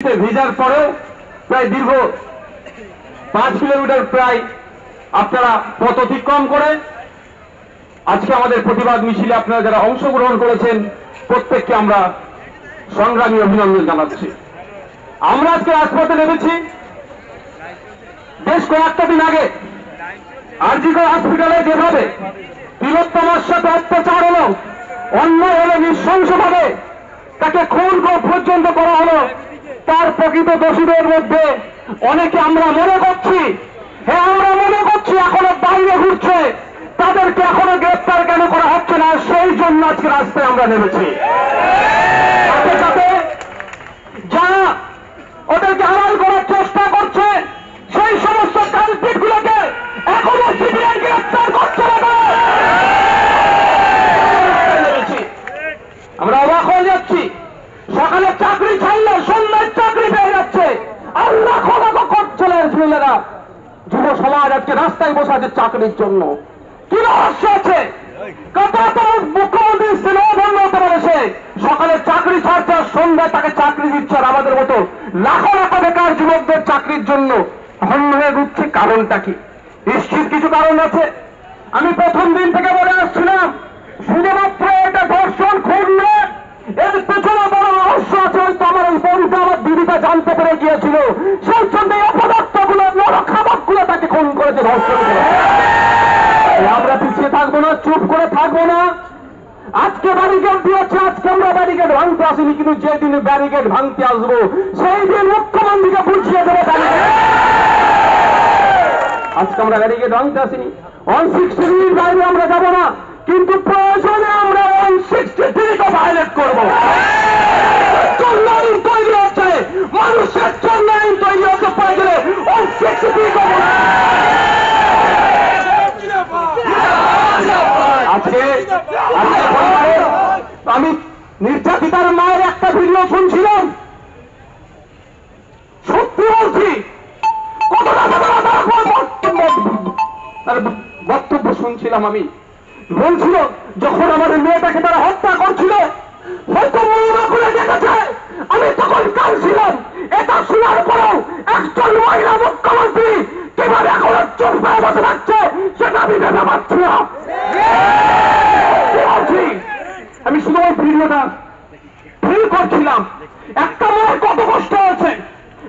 ভিজার পরেও প্রায় দীর্ঘ পাঁচ কিলোমিটার প্রায় আপনারা পথ অতিক্রম করে আজকে আমাদের প্রতিবাদ মিছিলে আপনারা যারা অংশগ্রহণ করেছেন, প্রত্যেককে আমরা সংগ্রামী অভিনন্দন জানাচ্ছি। আমরা আজকে রাজপথে নেমেছি। বেশ কয়েকটা দিন আগে আরজিকর হসপিটালে যেভাবে তিলোত্তমার সাথে অত্যাচার হলো অন্য হলো, নৃশংসভাবে তাকে খুন পর্যন্ত করা হলো তার প্রকৃত দোষীদের মধ্যে অনেকে আমরা মনে করছি হ্যাঁ আমরা মনে করছি এখনও বাইরে ঘুরছে, তাদেরকে এখনও গ্রেপ্তার কেন করা হচ্ছে না? সেই জন্য আজকে রাস্তায় আমরা নেমেছি। সাথে যারা ওদেরকে আড়াল করার ছেলেরা যুব সমাজ আজকে রাস্তায় বসে আছে চাকরির জন্য। কি রহস্য আছে? মুখ্যমন্ত্রী সিনেমা বন্ধ হতে পারে সে? সকালে চাকরি ছাড়ছে আর সন্ধ্যায় তাকে চাকরি দিচ্ছে আর আমাদের মতো লাখো লাখো বেকার যুবকদের চাকরির জন্য হন্য হয়ে ঘুরছে কারণটা কি? নিশ্চিত কিছু কারণ আছে? আমি প্রথম দিন থেকে বলে আসছিলাম, শুধুমাত্র এটা ধর্ষণ, খুন এর পেছনে বড় রহস্য আছে হয়তো আমার ওই বোনটা আমার দিদিটা জানতে পেরে গিয়েছিল। সেই জন্য এই অপদার্থগুলো খাবারগুলো তাকে খুন করেছে ধর্ষণ আমরা পিছিয়ে থাকব না, চুপ করে থাকব না। আজকে ব্যারিকেড দিয়েছে, আজকে আমরা ব্যারিকেড ভাঙতে আসিনি, কিন্তু যেদিন ব্যারিকেড ভাঙতে আসব, সেই দিন মুখ্যমন্ত্রীকে বুঝিয়ে দেবো আজকে আমরা ব্যারিকেড ভাঙতে আসিনি। ওয়ান সিক্সটি থ্রির বাইরে আমরা যাব না। কিন্তু প্রয়োজনে আমরা ওয়ান সিক্সটি থ্রিকে ভায়োলেট করব। তৈরি হচ্ছে। মানুষের ওয়ান সিক্সটি আমি নির্যাতিতার মায়ের একটা ভিডিও শুনছিলাম। সত্যি বলছি। কতটা বক্তব্য শুনছিলাম আমি। বলছিল, যখন আমাদের মেয়েটাকে তারা হত্যা করছিল, হয়তো মহিলা খুলে দেখেছে। আমি তখন কাঁদছিলাম। এটা শোনার পরেও একজন মহিলা মুখ্যমন্ত্রী কীভাবে এখন চুপ হয়ে বসে থাকছে, সেটা আমি ভেবে পাচ্ছি না। আমি শুধু ওই ভিডিওটা ফিল করছিলাম। একটা মায়ের কত কষ্ট হয়েছে,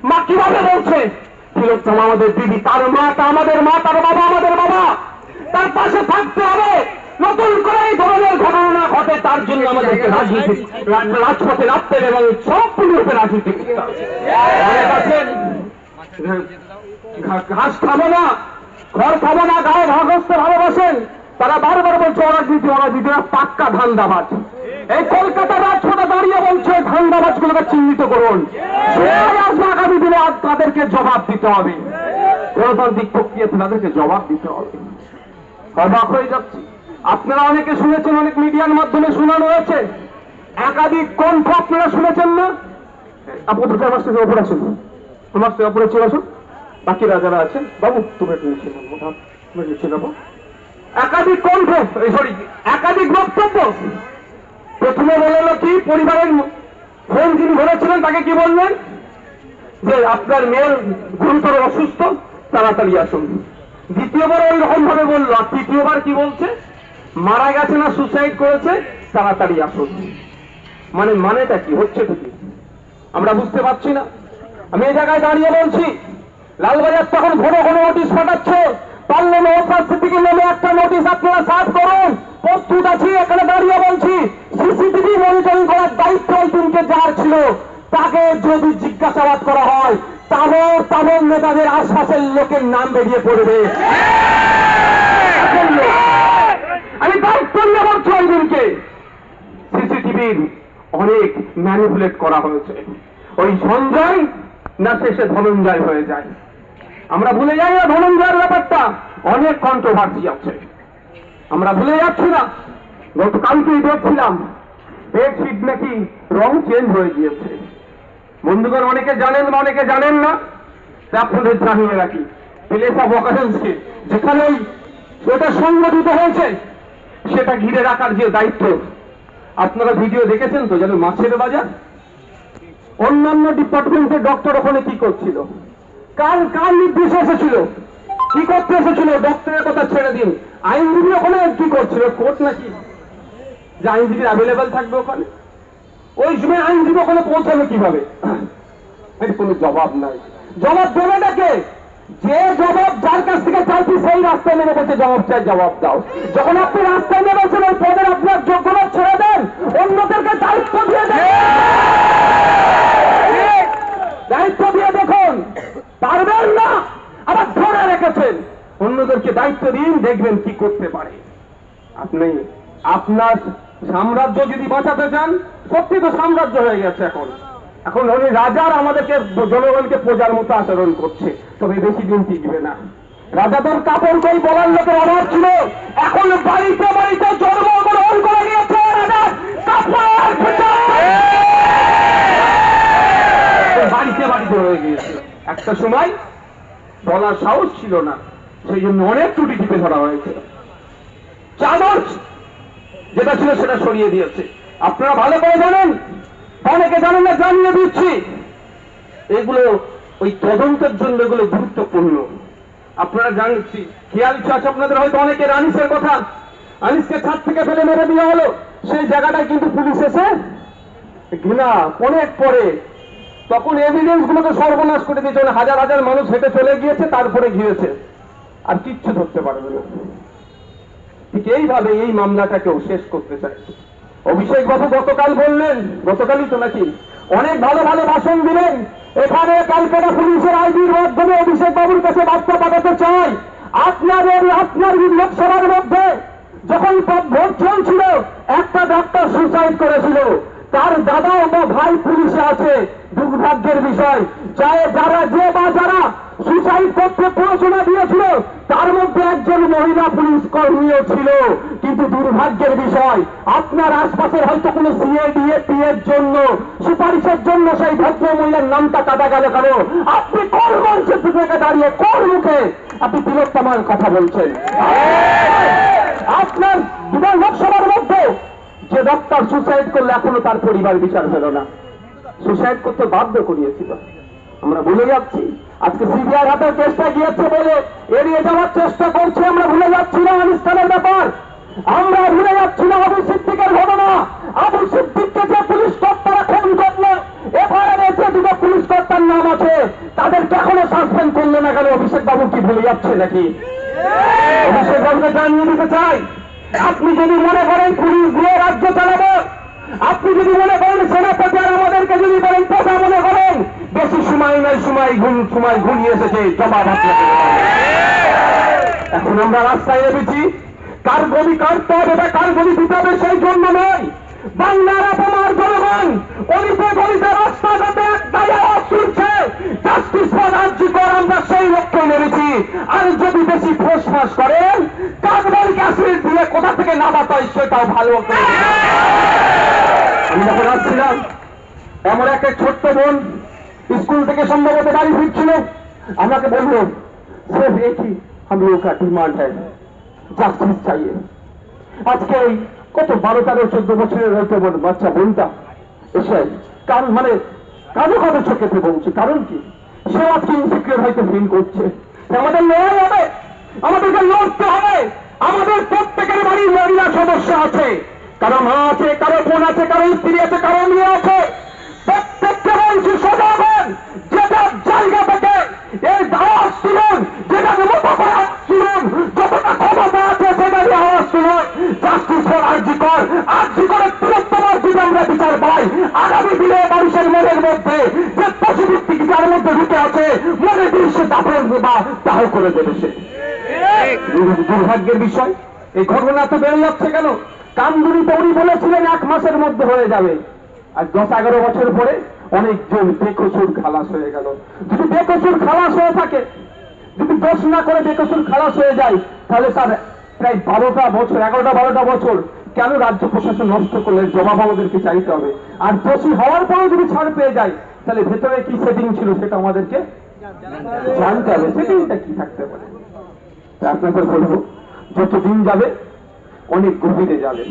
মা কীভাবে বলছে তিলোত্তম আমাদের দিদি, তার মা, তা আমাদের মা, তার বাবা, আমাদের বাবা। তার পাশে থাকতে হবে। নতুন করে এই ধরনের ঘটনা ঘটে, তার জন্য আমাদেরকে রাজনীতি রাজপথে নামতে হবে এবং সম্পূর্ণরূপে রাজনীতি ঘাস খাব না, ঘর খাব না, গায়ে ভাগস্ত ভালোবাসেন। তারা বারবার বলছে, অরাজনীতি অরাজনীতি পাক্কা ধান্দাবাজ। এই কলকাতা রাজপথে দাঁড়িয়ে বলছে ধান্দাবাজ গুলোকে চিহ্নিত করুন। আগামী দিনে আর তাদেরকে জবাব দিতে হবে। গণতান্ত্রিক প্রক্রিয়াতে তাদেরকে জবাব দিতে হবে। অবাক হয়ে যাচ্ছি। আপনারা অনেকে শুনেছেন, অনেক মিডিয়ার মাধ্যমে শোনানো হয়েছে। একাধিক কণ্ঠ আপনারা শুনেছেন না? আমার সাথে সাথে ওপরে চলে আসুন। আছেন, বাবু, তুমি একটু তুমি একাধিক কণ্ঠ সরি একাধিক বক্তব্য। প্রথমে বলল কি, পরিবারের ফোন যিনি ধরেছিলেন তাকে কি বললেন? যে আপনার মেয়ের গুরুতর অসুস্থ, তাড়াতাড়ি আসুন। দ্বিতীয়বার ওই রকম ভাবে বলল, আর তৃতীয়বার কি বলছে? মারা গেছে না সুসাইড করেছে তাড়াতাড়ি আসুন। মানে মানেটা কি? হচ্ছে কি? আমরা বুঝতে পারছি না। আমি এই জায়গায় দাঁড়িয়ে বলছি লালবাজার তখন ঘন ঘন নোটিশ পাঠাচ্ছে। পারলে নৌসাদ সিদ্দিকের নামে একটা নোটিশ আপনারা সার্ভ করুন। প্রস্তুত আছি এখানে দাঁড়িয়ে বলছি সিসিটিভি মনিটরিং করার দায়িত্ব এই দিনকে যার ছিল তাকে যদি জিজ্ঞাসাবাদ করা হয় তাহলে তাদের নেতাদের আশপাশের লোকের নাম বেরিয়ে পড়বে। আমি দায়িত্ব বলছি ওই দিনকে সিসিটিভির অনেক ম্যানিপুলেট করা হয়েছে। ওই সঞ্জয় না শেষে ধনঞ্জয় হয়ে যায়। আমরা ভুলে যাই না ধনঞ্জয়ের ব্যাপারটা। অনেক কন্ট্রোভার্সি আছে। আমরা ভুলে যাচ্ছি না। গতকালকেই দেখছিলাম। বেডশিট নাকি রং চেঞ্জ হয়ে গিয়েছে। বন্ধুগণ, অনেকে জানেন বা অনেকে জানেন না আপনাদের জানিয়ে রাখি। প্লেস অফ অকারেন্সকে যেখানে ওটা সংগঠিত হয়েছে সেটা ঘিরে রাখার যে দায়িত্ব, আপনারা ভিডিও দেখেছেন তো, যেন মাছের বাজার? অন্যান্য ডিপার্টমেন্টের ডক্টর ওখানে কি করছিল? কার কার নির্দেশে এসেছিল? কি করতে এসেছিল? ডক্টরের কথা ছেড়ে দিন। আইনজীবী ওখানে কি করছিল? কোর্ট নাকি? যে আইনজীবী অ্যাভেলেবেল থাকবে ওখানে? ওই সময় আইনজীবী ওখানে পৌঁছাবে কীভাবে? এর কোনো জবাব নাই। জবাব দেবে নাকে যে জবাব যার কাছ থেকে চাইছি, সেই রাস্তায় নেমে বলছে জবাব চাই, জবাব দাও। যখন আপনি রাস্তায় নেমেছেন, ওই পদের আপনার যোগ্যতা ছেড়ে দেন, অন্যদেরকে দায়িত্ব দিয়ে দেন দায়িত্ব দিয়ে দেখুন। পারবেন না, আবার ধরে রেখেছেন। অন্যদেরকে দায়িত্ব দিন, দেখবেন কি করতে পারে। আপনি আপনার সাম্রাজ্য যদি বাঁচাতে চান, সত্যি তো সাম্রাজ্য হয়ে গেছে এখন। এখন উনি রাজার আমাদেরকে জনগণকে প্রজার মতো আচরণ করছে। তবে বেশি দিন টিকবে না। রাজাদের কাপড় কই বলার লোকের অভাব ছিল। এখন বাড়িতে বাড়িতে জন্মগ্রহণ করে নিয়েছে বাড়িতে বাড়িতে হয়ে গিয়েছে একটা সময় বলার সাহস ছিল না। সেই জন্য অনেক ত্রুটি টিপে ধরা হয়েছিল। চাদর যেটা ছিল সেটা সরিয়ে দিয়েছে। আপনারা ভালো করে জানেন অনেকে জানেন না, জানিয়ে দিচ্ছি। এগুলো ওই তদন্তের জন্য এগুলো গুরুত্বপূর্ণ। আপনারা জানছি, খেয়াল আছে আপনাদের হয়তো অনেকের আনিসের কথা। আনিসকে ছাদ থেকে ফেলে মেরে দেওয়া হলো। সেই জায়গাটায় কিন্তু পুলিশ এসে ঘৃণা, অনেক পরে তখন এভিডেন্স গুলোকে সর্বনাশ করে দিয়েছে। মানে হাজার হাজার মানুষ হেঁটে চলে গিয়েছে, তারপরে ঘিরেছে আর কিচ্ছু ধরতে পারবে না। ঠিক এইভাবে এই মামলাটাকেও শেষ করতে চাইছে। অভিষেক বাবু গতকাল বললেন, গতকালই তো নাকি, অনেক ভালো ভালো ভাষণ দিলেন। এখানে কালকেরা পুলিশের আইডির মাধ্যমে অভিষেক বাবুর কাছে বার্তা পাঠাতে চাই। আপনাদের, আপনার লোকসভার মধ্যে যখন ভোট চলছিল, একটা ডাক্তার সুসাইড করেছিল। তার দাদা ও ভাই পুলিশে আছে, দুর্ভাগ্যের বিষয়। চায় যারা, যে বা যারা সুসাইড করতে প্ররোচনা দিয়েছিল। তার মধ্যে একজন মহিলা পুলিশ কর্মীও ছিল। কিন্তু দুর্ভাগ্যের বিষয়, আপনার আশপাশের হয়তো কোনো সিএডিএপি এর জন্য, সুপারিশের জন্য সেই ভদ্র মহিলার নামটা কাটা গেল কেন? আপনি কোন মঞ্চে থেকে দাঁড়িয়ে, কোন মুখে আপনি তিলোত্তমার কথা বলছেন? আপনার দুবার লোকসভার মধ্যে যে ডাক্তার সুসাইড করলে এখনও তার পরিবার বিচার হলো না। সুসাইড করতে বাধ্য করিয়েছিল। আমরা ভুলে যাচ্ছি। আজকে সিবিআই হাতে চেষ্টা গিয়েছে বলে এড়িয়ে যাওয়ার চেষ্টা করছে আমরা ভুলে যাচ্ছি না আনিস্তানের ব্যাপার। আমরা ভুলে যাচ্ছি না আবু সিদ্দিকের ঘটনা। আবু সিদ্দিককে যে পুলিশ কর্তারা খুন করল এফআইআর এসে দুটো পুলিশ কর্তার নাম আছে তাদেরকে এখনও সাসপেন্ড করল না কেন? অভিষেক বাবু কি ভুলে যাচ্ছে নাকি? অভিষেক বাবুকে জানিয়ে দিতে চাই আপনি যদি মনে করেন পুলিশ দিয়ে রাজ্য চালাবো আপনি যদি মনে করেন সেনাপতি আর আমাদেরকে যদি বলেন পোষা মনে করেন, বেশি সময় নাই, সময় ঘুম, সময় ঘুরিয়ে এসেছে জবাব আপনাকে এখন আমরা রাস্তায় নেমেছি। কার গলি কাটতে হবে বা কার গলি দিতে হবে সেই জন্য নয়। বাংলার অপমার জনগণ অলিতে গলিতে রাস্তাঘাটে একটাই আওয়াজ জাস্টিস ফর রাজ্যকর আমরা সেই লক্ষ্যে নেমেছি। আর যদি বেশি ফোস ফাঁস করেন কাকবাল কাশ্মীর দিয়ে কোথা থেকে নামাতে হয় সেটাও ভালো করে আমি যখন আসছিলাম, এমন একটা ছোট্ট বোন স্কুল থেকে সম্ভবত বাড়ি ফিরছিল। আমাকে বলল সে একই আমি ওকা ডিমান্ড হ্যাঁ জাস্টিস চাই আজকে এই কত বারো, তেরো, চোদ্দ বছরের হয়তো বাচ্চা বোনটা এসে কারণ মানে কারও কত চোখেতে বলছি। কারণ কি? সে আজকে ইনসিকিউর হয়তো ফিল করছে। আমাদের লড়াই হবে। আমাদেরকে লড়তে হবে। আমাদের প্রত্যেকের বাড়ি মহিলা সমস্যা আছে। কারও মা আছে কারও বোন আছে কারও স্ত্রী আছে কারও মেয়ে আছে। প্রত্যেককে বলছি সজাগ হন যেটা জায়গা থেকে এই আওয়াজ তুলুন যেটা মতো করে আওয়াজ তুলুন যতটা ক্ষমতা আছে সেটা দিয়ে আওয়াজ তুলুন। জাস্টিস ফর আর্জি কর আর্জি করে বৃহত্তম যদি আমরা বিচার পাই। আগামী দিনে মানুষের মনের মধ্যে যে পশুভিত্তিক যার মধ্যে ঢুকে আছে মনে দিয়ে সে দাফন বা দাহ করে দেবে সে। দুর্ভাগ্যের বিষয় এই ঘটনা তো বেড়ে যাচ্ছে কেন? এক মাসের মধ্যে হয়ে যাবে। আর দশ এগারো বছর পরে অনেকজন বেকসুর খালাস হয়ে গেল। যদি বেকসুর খালাস হয়ে থাকে, যদি দোষ না করে বেকসুর খালাস হয়ে যায়, তাহলে তার প্রায় বারোটা বছর, এগারোটা বারোটা বছর কেন রাজ্য প্রশাসন নষ্ট করলে জবাব আমাদেরকে চাইতে হবে? আর দোষী হওয়ার পরেও যদি ছাড় পেয়ে যায়, তাহলে ভেতরে কি সেটিং ছিল সেটা আমাদেরকে জানতে হবে। সেটিংটা কি থাকতে পারে? আপনাদের বলব যত দিন যাবে, অনেক গভীরে যাবে।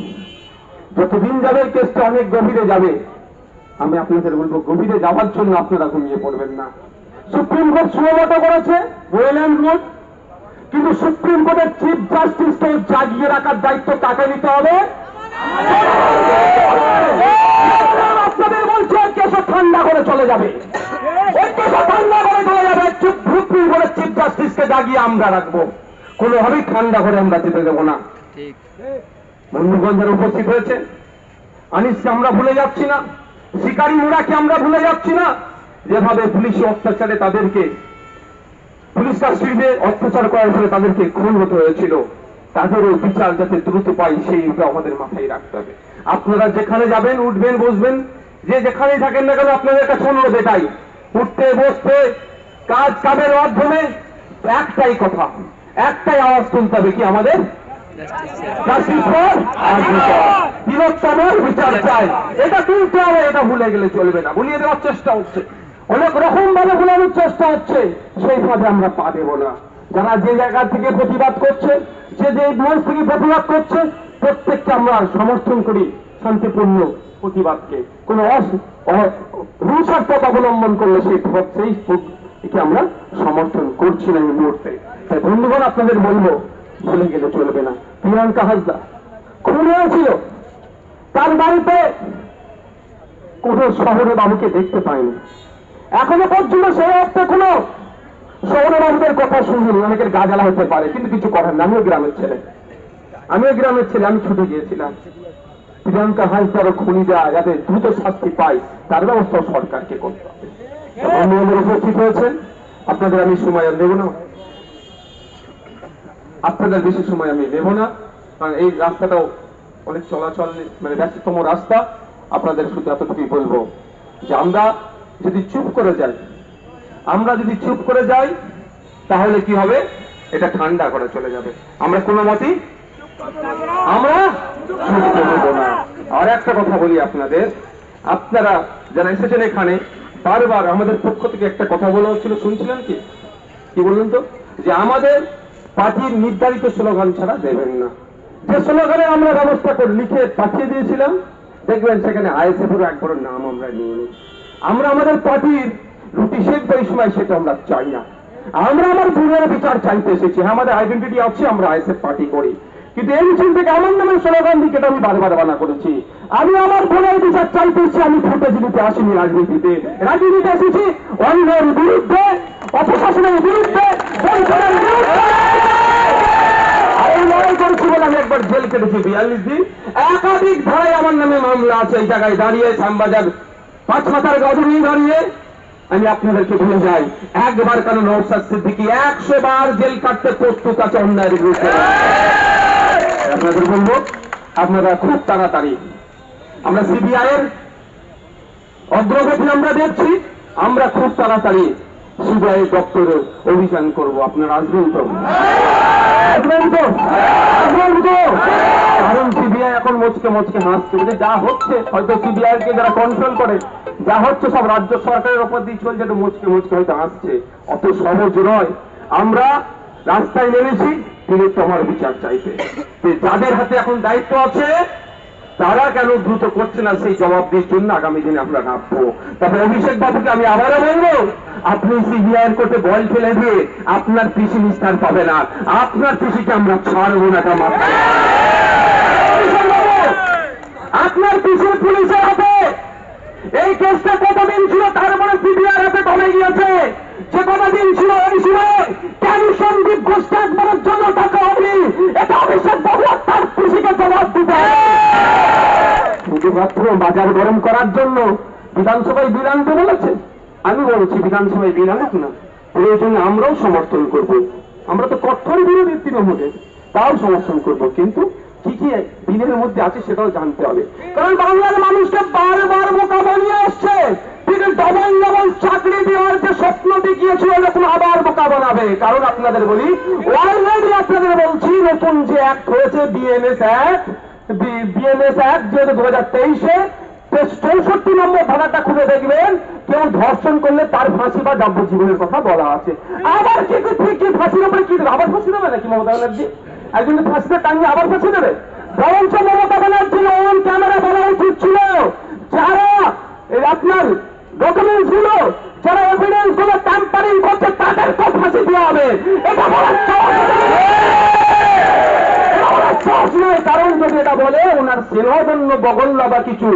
যত দিন যাবে কেসটা অনেক গভীরে যাবে। আমি আপনাদের বলব, গভীরে যাওয়ার জন্য আপনারা ঘুমিয়ে পড়বেন না। সুপ্রিম কোর্ট সুমতো করেছে ওয়েল্যান্ড রোড কিন্তু সুপ্রিম কোর্টের চিফ জাস্টিসকে জাগিয়ে রাখার দায়িত্ব কাকে নিতে হবে? আপনাদের বলছে কেসে ঠান্ডা করে চলে যাবে। ওই ঠান্ডা করে চলে যাবে। সুপ্রিম কোর্টের চিফ জাস্টিসকে জাগিয়ে আমরা রাখব। কোনোভাবেই ঠান্ডা করে আমরা যেতে দেবো না। ঠিক। বন্ধুগণ যারা উপস্থিত হয়েছে। আনিসকে আমরা ভুলে যাচ্ছি না, শিকারী মুরাকে আমরা ভুলে যাচ্ছি না। যেভাবে পুলিশি অত্যাচারে তাদেরকে পুলিশ কাস্টডিতে অত্যাচার করার ফলে তাদেরকে খুন হতে হয়েছিল, তাদেরও বিচার যাতে দ্রুত পাই সেইটা আমাদের মাথায় রাখতে হবে। আপনারা যেখানে যাবেন, উঠবেন, বসবেন, যে যেখানেই থাকেন না কেন আপনাদের কাছে অনুরোধ এটাই, উঠতে, বসতে, কাজ কাজের মাধ্যমে একটাই কথা, একটাই আওয়াজ তুলতে হবে কি আমাদের বৃহত্তমের বিচার চাই এটা তুলতে হবে, এটা ভুলে গেলে চলবে না। ভুলিয়ে দেওয়ার চেষ্টা হচ্ছে। অনেক রকম ভাবে ভুলানোর চেষ্টা হচ্ছে আমরা পা দেবো না। যারা যে জায়গা থেকে প্রতিবাদ করছে যে যে মঞ্চ থেকে প্রতিবাদ করছে, প্রত্যেককে আমরা সমর্থন করি শান্তিপূর্ণ প্রতিবাদকে। অবলম্বন করলে সেই সেই একে আমরা সমর্থন করছি না এই মুহূর্তে। তাই বন্ধুগণ, আপনাদের বলব, ভুলে গেলে চলবে না। প্রিয়াঙ্কা হাসদা খুন হয়েছিল তার বাড়িতে কোনো শহরে বাবুকে দেখতে পায়নি। এখনও পর্যন্ত সেই অর্থে কোনো শহরে বাবুদের কথা শুনিনি। অনেকের গা জ্বালা হতে পারে কিন্তু কিছু করার না আমিও গ্রামের ছেলে। আমিও গ্রামের ছেলে আমি ছুটে গিয়েছিলাম। প্রিয়াঙ্কা হাসদার খুনিরা যাতে দ্রুত শাস্তি পায় তার ব্যবস্থা সরকারকে করতে হবে। উপস্থিত হয়েছেন? আপনাদের আমি সময় আর দেব না। আপনাদের বেশি সময় আমি নেব না, কারণ এই রাস্তাটাও অনেক চলাচল মানে ব্যস্ততম রাস্তা। আপনাদের শুধু এতটুকুই বলব যে আমরা যদি চুপ করে যাই, আমরা যদি চুপ করে যাই, তাহলে কি হবে? এটা ঠান্ডা করে চলে যাবে। আমরা কোনো মতেই আমরা চুপ করব না। আর একটা কথা বলি আপনাদের। আপনারা যারা এসেছেন এখানে, বারবার আমাদের পক্ষ থেকে একটা কথা বলা হচ্ছিল, শুনছিলেন কি? কি বললেন তো? যে আমাদের পার্টির নির্ধারিত স্লোগান ছাড়া দেবেন না। যে স্লোগানে আমরা ব্যবস্থা করে লিখে পাঠিয়ে দিয়েছিলাম, দেখবেন সেখানে আইএসএফ এর একবার নাম আমরা নিয়ে নিই। আমরা আমাদের পার্টির রুটি শেখবো এই সময় সেটা আমরা চাই না। আমরা আমার ভুলের বিচার চাইতে এসেছি। হ্যাঁ আমাদের আইডেন্টিটি আছে, আমরা আইএসএফ পার্টি করি। কিন্তু এই মিছিল থেকে আমার নামের স্লোগান দিকে আমি বারবার বানা করেছি। আমি আমার ভুলের বিচার চাইতেছি আমি ফুটেজলিতে আসিনি রাজনীতিতে। রাজনীতিতে এসেছি, অন্যের বিরুদ্ধে, অপশাসনের বিরুদ্ধে বিরুদ্ধে। বলে আমি একবার জেল কেটেছি, বিয়াল্লিশ দিন। একাধিক ধারায় আমার নামে মামলা আছে, এই জায়গায় দাঁড়িয়ে, শ্যামবাজার পাঁচ মাথার গজনী দাঁড়িয়ে। আমি আপনাদেরকে বলে যাই, একবার কেন নৌসাদ সিদ্দিকি একশো বার জেল কাটতে প্রস্তুত আছে অন্যায়ের বিরুদ্ধে। আপনাদের বলব, আপনারা খুব তাড়াতাড়ি। আমরা সিবিআই এর অগ্রগতি আমরা দেখছি, আমরা খুব তাড়াতাড়ি সিবিআই দপ্তরে অভিযান করব। আপনারা আসবেন তো? কারণ সিবিআই এখন মুচকে মুচকে হাসছে। যে যা হচ্ছে, হয়তো সিবিআই কে যারা কন্ট্রোল করে, যা হচ্ছে সব রাজ্য সরকারের উপর দিয়ে চলছে, একটু মুচকে মুচকে হয়তো হাসছে। অত সহজ নয়। আমরা রাস্তায় নেমেছি, তিনি তোমার বিচার চাইতে যে যাদের হাতে এখন দায়িত্ব আছে, তারা কেন দ্রুত করছে না? সেই জবাব জবাবদির জন্য আগামী দিনে আমরা নামবো। তবে অভিষেক বাবুকে আমি আবারও বলব আপনি সিবিআই কোর্টে বল ফেলে দিয়ে আপনার পিসি নিস্তার পাবে না। আপনার পিসিকে আমরা ছাড়বো না আপনার পুলিশের হাতে এই কেসটা কতদিন ছিল? তারপরে হাতে কমে গিয়েছে? কতদিন ছিল সময় কেন সন্দীপ ঘোষকে একবারের জন্য এটা অভিষেক বাবু তার পিসিকে জবাব দিতে শুধুমাত্র বাজার গরম করার জন্য বিধানসভায় বিল আনতে বলেছে? আমি বলছি, বিধানসভায় বিল আনুক না প্রয়োজনে আমরাও সমর্থন করব। আমরা তো কঠোর বিরোধী তৃণমূলের তাও সমর্থন করব। কিন্তু কি কি বিলের মধ্যে আছে সেটাও জানতে হবে। কারণ বাংলার মানুষকে বারবার বোকা বানিয়ে আসছে। ডবল ডবল চাকরি দেওয়ার যে আবার বোকা বানাবে। কারণ আপনাদের বলি অলরেডি আপনাদের বলছি, নতুন যে হয়েছে বিএনএস অ্যাক্ট বিএনএস যেহেতু দু হাজার তেইশে চৌষট্টি নম্বর ধারাটা খুলে দেখবেন, কেউ ধর্ষণ করলে তার ফাঁসি বা যাবজ্জীবনের কথা বলা আছে। আবার কি কি ফাঁসির উপরে কি আবার ফাঁসি দেবে নাকি মমতা ব্যানার্জি? একজন ফাঁসিতে টাঙিয়ে আবার ফাঁসি দেবে? বরঞ্চ মমতা ব্যানার্জি অন ক্যামেরা বলা উচিত ছিল। যারা আপনার ডকুমেন্টসগুলো যারা এভিডেন্সগুলো ট্যাম্পারিং করছে তাদেরকে ফাঁসি দেওয়া হবে। এটা বলার কারণ যদি এটা বলে, ওনার সেনাজন্য বগল্লা বা কিছু।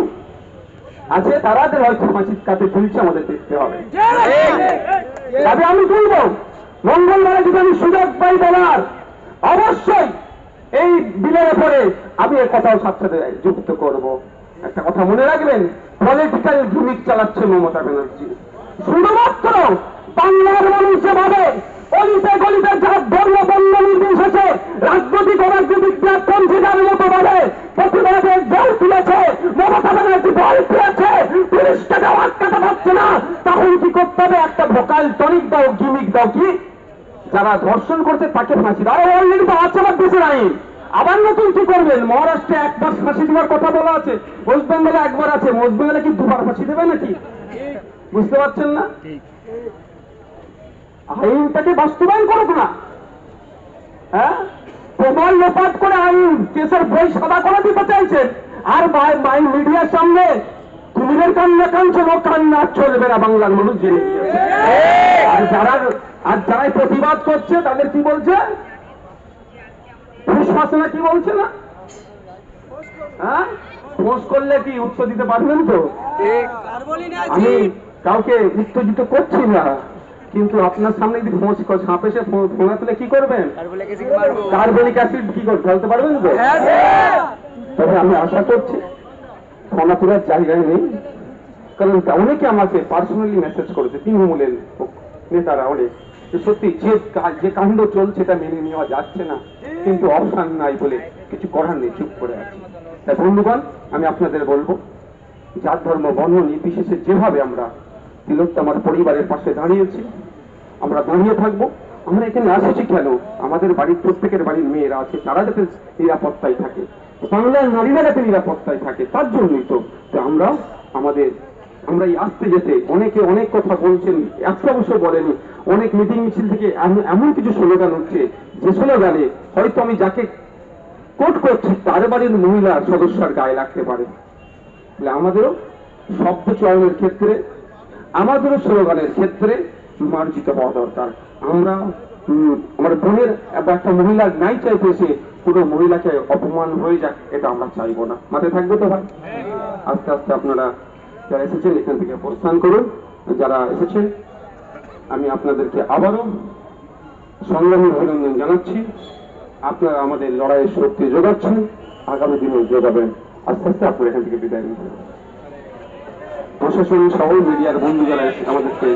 আছে তারাদের হয়তো ফাঁসির কাছে ঝুলছে আমাদের দেখতে হবে। তবে আমি বলব মঙ্গলবারে যদি আমি সুযোগ পাই বলার অবশ্যই এই বিলের উপরে আমি এ কথাও সাথে যুক্ত করব। একটা কথা মনে রাখবেন পলিটিক্যাল গিমিক চালাচ্ছে মমতা ব্যানার্জি। শুধুমাত্র বাংলার মানুষ যেভাবে অলিতে গলিতে যার ধর্ম বন্য নির্বিশেষে রাজনৈতিক অরাজনৈতিক প্ল্যাটফর্ম যেটার মতো ভাবে প্রতিবাদের জল তুলেছে, মমতা ব্যানার্জি বল তুলেছে পুলিশটাকে আটকাতে পারছে না। তখন কি করতে হবে? একটা ভোকাল টনিক দাও, গিমিক দাও কি? যারা ধর্ষণ করছে তাকে ফাঁসি দাও। অলরেডি তো আছে আমার দেশের আইন। আবার নতুন কি করবেন? মহারাষ্ট্রে একবার ফাঁসি দেওয়ার কথা বলা আছে। ওয়েস্ট বেঙ্গলে একবার আছে। ওয়েস্ট বেঙ্গলে কি দুবার ফাঁসি দেবে নাকি? বুঝতে পারছেন না? আইনটাকে বাস্তবায়ন করুক না। হ্যাঁ? প্রমাণ লোপাট করে আইন কেসের বই সাদা করে দিতে চাইছেন। আর মাই মিডিয়ার সামনে কুমিরের কান্না কাঞ্চন ও কান্না চলবে না বাংলার মানুষ জেনে। আর যারা আর যারাই প্রতিবাদ করছে তাদের কি বলছে? ফুসফাস না কি বলছে না? হ্যাঁ? ফোঁস করলে কি উত্তর দিতে পারবেন তো? আমি কাউকে উত্তেজিত করছি না। কিন্তু আপনার সামনে যদি ফোঁস সাপ এসে ফোঁড়া তুলে কি করবেন? কার্বলিক অ্যাসিড কি করে ফেলতে পারবেন তো? তবে আমি আশা করছি ফোনা তোলার জায়গায় নেই। কারণ অনেকে আমাকে পার্সোনালি মেসেজ করেছে তৃণমূলের নেতারা অনেক। সত্যি যে কা- যে কাণ্ড চলছে এটা মেনে নেওয়া যাচ্ছে না। কিন্তু অপশান নাই বলে কিছু করার নেই চুপ করে আছে। তাই বন্ধুগণ আমি আপনাদের বলব যার ধর্ম বর্ণ নির্বিশেষে যেভাবে আমরা তিলোত্তমার পরিবারের পাশে দাঁড়িয়েছি আমরা দাঁড়িয়ে থাকব, আমরা এখানে আসেছি কেন? আমাদের বাড়ির প্রত্যেকের বাড়ির মেয়েরা আছে, তারা যাতে নিরাপত্তায় থাকে। বাংলার নারীরা যাতে নিরাপত্তায় থাকে, তার জন্যই তো আমরা আমাদের, আমরা এই আসতে যেতে অনেকে অনেক কথা বলছেন একটা অবশ্য বলেনি, অনেক মিটিং মিছিল থেকে এমন- কিছু স্লোগান হচ্ছে যে স্লোগানে হয়তো আমি যাকে কোট করছি, তার বাড়ির মহিলা সদস্যার গায়ে লাগতে পারে। আমাদেরও শব্দ চয়নের ক্ষেত্রে, আমাদেরও স্লোগানের ক্ষেত্রে মার্জিত হওয়া দরকার। আমরা আমার বোনের একটা মহিলার নাই চাইতে এসে পুরো মহিলাকে অপমান হয়ে যাক, এটা আমরা চাইব না। মাথায় থাকবে তো ভাই? আস্তে আস্তে আপনারা যারা এসেছেন, এখান থেকে প্রস্থান করুন। যারা এসেছেন, আমি আপনাদেরকে আবারও সংগ্রামী অভিনন্দন জানাচ্ছি। আপনারা আমাদের লড়াইয়ের শক্তি যোগাচ্ছেন, আগামী দিনে যোগাবেন। আস্তে আস্তে আপনারা এখান থেকে বিদায় নিন। প্রশাসন সহ মিডিয়ার বন্ধু যারা আমাদেরকে